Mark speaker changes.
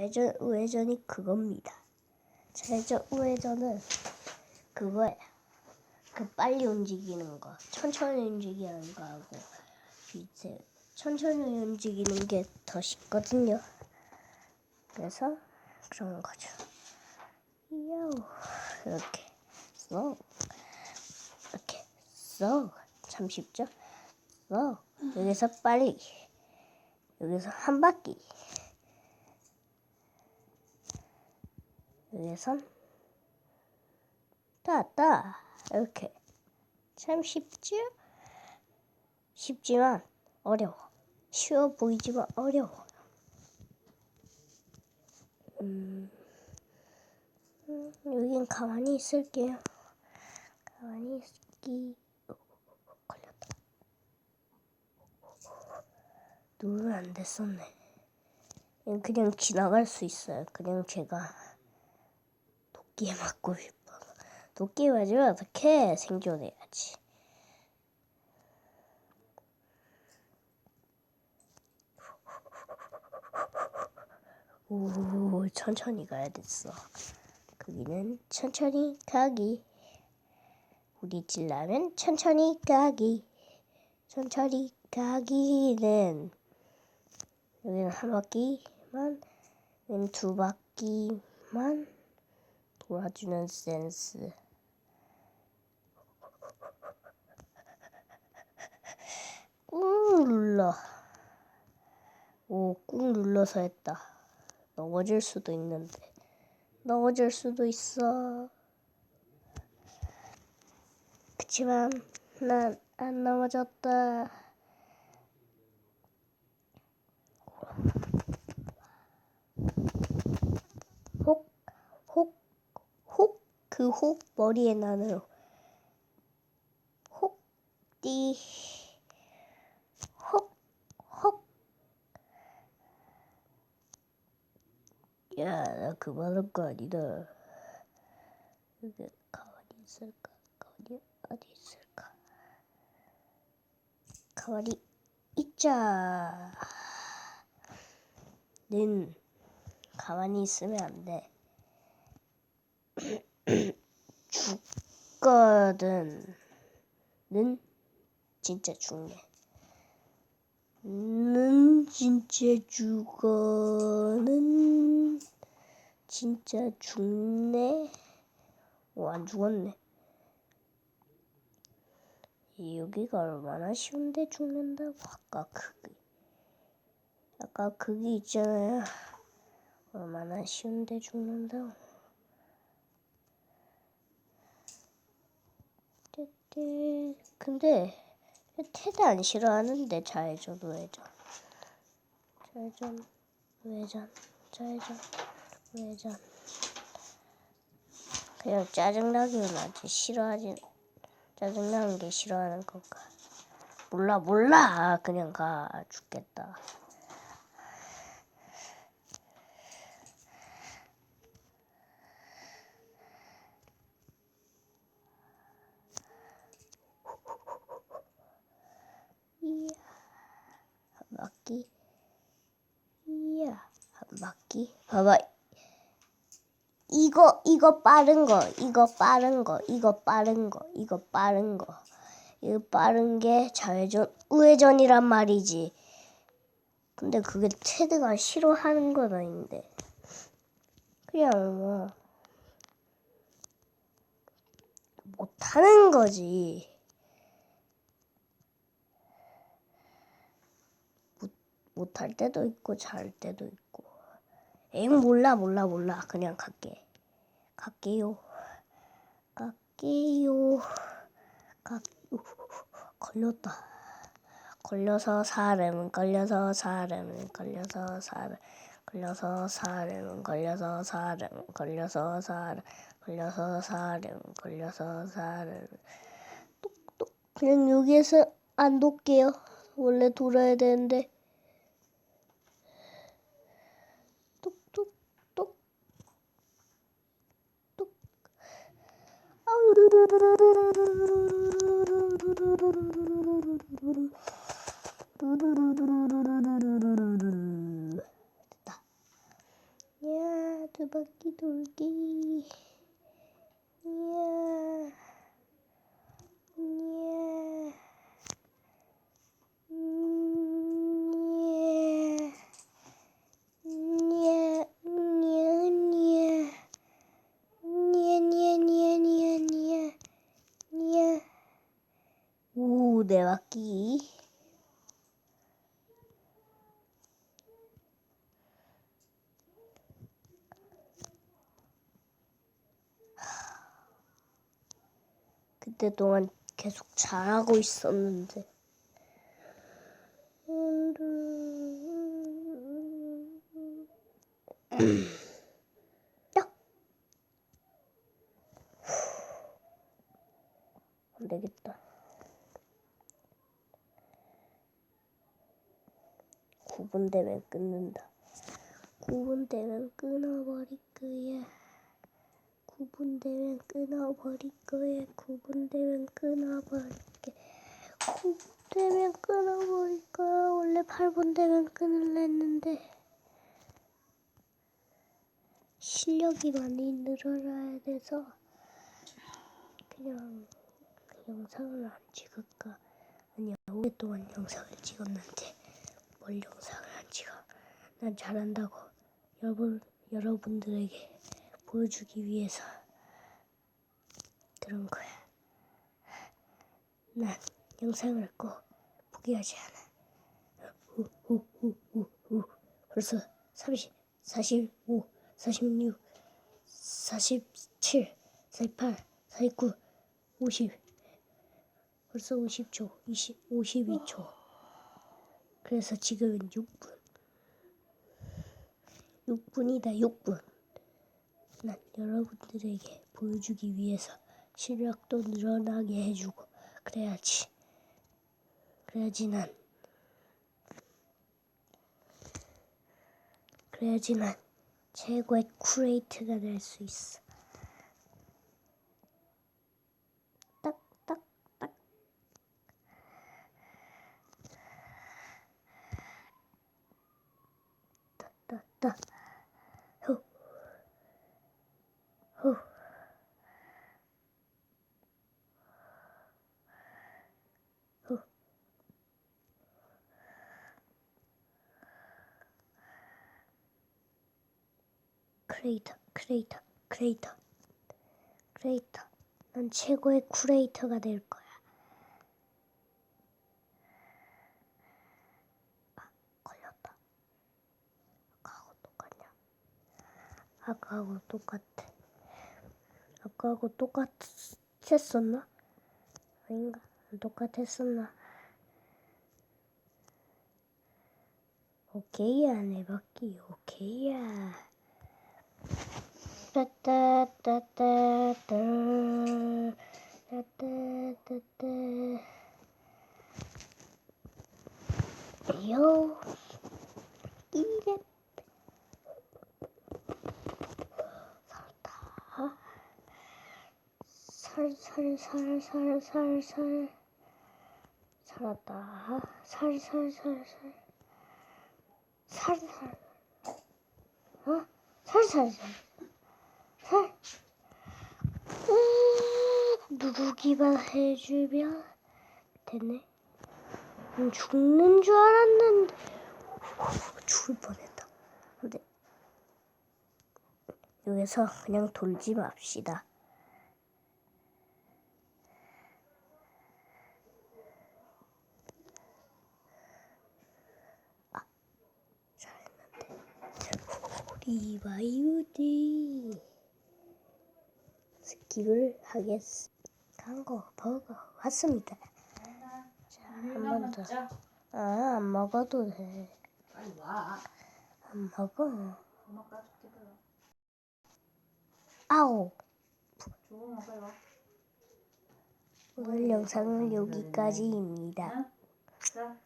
Speaker 1: 좌회전 우회전이 그겁니다. 좌회전 우회전은 그거예요. 그 빨리 움직이는 거, 천천히 움직이는 거하고 이제 천천히 움직이는 게 더 쉽거든요. 그래서 그런 거죠. 요 이렇게 쏙 이렇게 쏙참 쉽죠? 쏙 여기서 빨리 여기서 한 바퀴 여기선. 따따 이렇게. 참 쉽죠? 쉽지만 어려워. 쉬워 보이지만 어려워. 음, 음 여긴 가만히 있을게요. 가만히 있기. 어, 걸렸다. 누르면 안 됐었네. 그냥 지나갈 수 있어요. 그냥 제가 도끼에 맞고 싶어 도끼에 맞으면 어떻게 생존해야지 오, 천천히 가야 됐어. 거기는 천천히 가기. 우리 찔라면 천천히 가기. 천천히 가기는 여기는 한 바퀴만, 여기는 두 바퀴만 돌아주는 센스. 꾹 눌러. 오, 꾹 눌러서 했다. 넘어질 수도 있는데 넘어질 수도 있어. 그치만 난 안 넘어졌다. 혹, 혹, 혹, 그 혹 머리에 나는 혹, 띠, 혹, 혹. 야, 나 그만할 거 아니다. 여기 가만히 있을까? 가만히 어디 있을까? 가만히 있자. 는 가만히 있으면 안 돼. 죽거든. 는 진짜 죽네. 는 진짜 죽어는 진짜 죽네. 오, 안 죽었네. 여기가 얼마나 쉬운데 죽는다고 아까 그게 아까 그게 있잖아요. 얼마나 쉬운데 죽는다고. 떼떼. 근데 테드 안 싫어하는데 좌회전 우회전. 좌회전 우회전 좌회전 우회전. 그냥 짜증나기는 하지 싫어하진 짜증나는 게 싫어하는 건가? 몰라 몰라! 그냥 가 죽겠다 이야 한 바퀴. 이야 한 바퀴. 봐봐. 이거 이거 빠른 거 이거 빠른 거 이거 빠른 거 이거 빠른 거. 이거 빠른 게 좌회전 우회전이란 말이지. 근데 그게 테드가 싫어하는 건 아닌데. 그냥 뭐 못하는 거지 못할 때도 있고 잘 때도 있고. 엥 몰라 몰라 몰라. 그냥 갈게. 갈게요. 갈게요. 가 걸렸다. 걸려서 사람은 걸려서 사람은 걸려서 사람 걸려서 사람은 걸려서 사람 걸려서 사람 걸려서 사람 걸려서 사람. 똑똑. 그냥 여기에서 안 돕게요. 원래 돌아야 되는데 똑똑똑 똑 됐다 두 바퀴 돌기. 이야. 음, 이야. 이야, 이야, 이야. 이야, 이야, 이야, 이야, 이야. 오, 네 바퀴. 그때 동안 계속 잘하고 있었는데. 야! 안 되겠다. 9분 되면 끊는다. 9분 되면 끊어버릴 거야. 9분 되면 끊어버릴 거야. 9분 되면 끊어버릴게. 9분 되면 끊어버릴 거야. 원래 8분 되면 끊을라 했는데. 실력이 많이 늘어나야 돼서 그냥 그 영상을 안 찍을까. 아니야, 오랫동안 영상을 찍었는데 뭘 영상을 안 찍어. 난 잘한다고 여러분, 여러분들에게 보여주기 위해서 그런 거야. 난 영상을 꼭 포기하지 않아. 벌써 30, 45, 46, 47, 48, 49, 50. 벌써 50초, 20, 52초. 그래서 지금은 6분. 6분이다, 6분. 난 여러분들에게 보여주기 위해서 실력도 늘어나게 해주고 그래야지. 그래야지 난 그래야지 난 최고의 쿠레이트가 될 수 있어. 딱딱딱. 딱딱딱 후 크레이터, 크레이터, 크레이터, 크레이터. 난 최고의 쿠레이터가 될 거야. 아. 아까하고 똑같냐? 아까하고 똑같아. 아까하고 똑같았었나? 아닌가? 안 똑같았었나? 오케이야, 내 바퀴, 오케이야. 따따따따따, 따따따따. 요, 이래. 살다. 살살살살살살 살았다. 살살살살. 살살. 어? 살살살. 살. 음, 누르기만 해주면 되네. 음, 죽는 줄 알았는데. 죽을 뻔했다. 근데 여기서 그냥 돌지 맙시다 리바이오디 스킵을 하겠습니다. 한거 버거 왔습니다. 자, 한 번 더. 아, 안 먹어도 돼.
Speaker 2: 빨리 와.
Speaker 1: 안 먹어.
Speaker 2: 엄마 까줄게 빨리 와.
Speaker 1: 오늘 영상은 여기까지입니다.
Speaker 2: 응? 자,